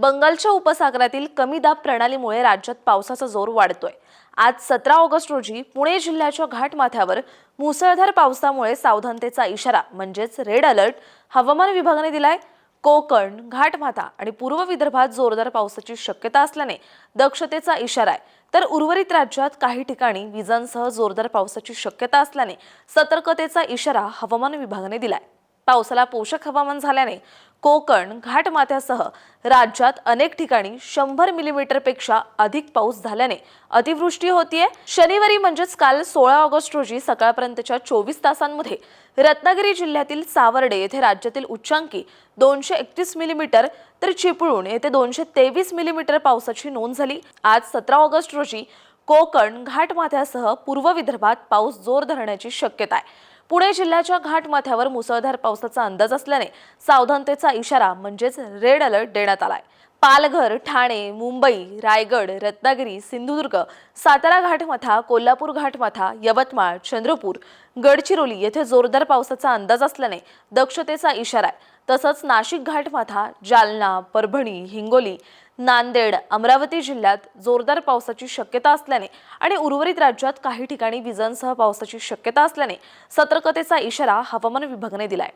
बंगालच्या उपसागरातील कमी दाब प्रणालीमुळे राज्यात पावसाचा जोर वाढतोय. आज सतरा ऑगस्ट रोजी पुणे जिल्ह्याच्या घाटमाथ्यावर मुसळधार पावसामुळे सावधानतेचा इशारा म्हणजेच रेड अलर्ट हवामान विभागाने दिलाय. कोकण घाटमाथा आणि पूर्व विदर्भात जोरदार पावसाची शक्यता असल्याने दक्षतेचा इशारा आहे. तर उर्वरित राज्यात काही ठिकाणी विजांसह जोरदार पावसाची शक्यता असल्याने सतर्कतेचा इशारा हवामान विभागाने दिलाय. पावसाला पोषक हवामान झाल्याने कोकण घाटमाथ्यासह राज्यात अनेक ठिकाणी शंभर मिलीमीटरपेक्षा अधिक पाऊस झाल्याने अतिवृष्टी होतीये. शनिवारी म्हणजेच काल सोळा ऑगस्ट रोजी सकाळपर्यंतच्या चोवीस तासांमध्ये रत्नागिरी जिल्ह्यातील सावर्डे येथे राज्यातील उच्चांकी दोनशे एकतीस मिलीमीटर तर चिपळूण येथे दोनशे तेवीस मिलीमीटर पावसाची नोंद झाली. आज सतरा ऑगस्ट रोजी कोकण घाटमाथ्यासह पूर्व विदर्भात पाऊस जोर धरण्याची शक्यता आहे. पुणे जिल्ह्याच्या घाटमाथ्यावर मुसळधार पावसाचा अंदाज असल्याने सावधानतेचा इशारा म्हणजेच रेड अलर्ट देण्यात आलाय. पालघर ठाणे मुंबई रायगड रत्नागिरी सिंधुदुर्ग सातारा घाटमाथा कोल्हापूर घाटमाथा यवतमाळ चंद्रपूर गडचिरोली येथे जोरदार पावसाचा अंदाज असल्याने दक्षतेचा इशारा आहे. तसंच नाशिक घाटमाथा जालना परभणी हिंगोली नांदेड अमरावती जिल्ह्यात जोरदार पावसाची शक्यता असल्याने आणि उर्वरित राज्यात काही ठिकाणी विजांसह पावसाची शक्यता असल्याने सतर्कतेचा इशारा हवामान विभागाने दिलाय.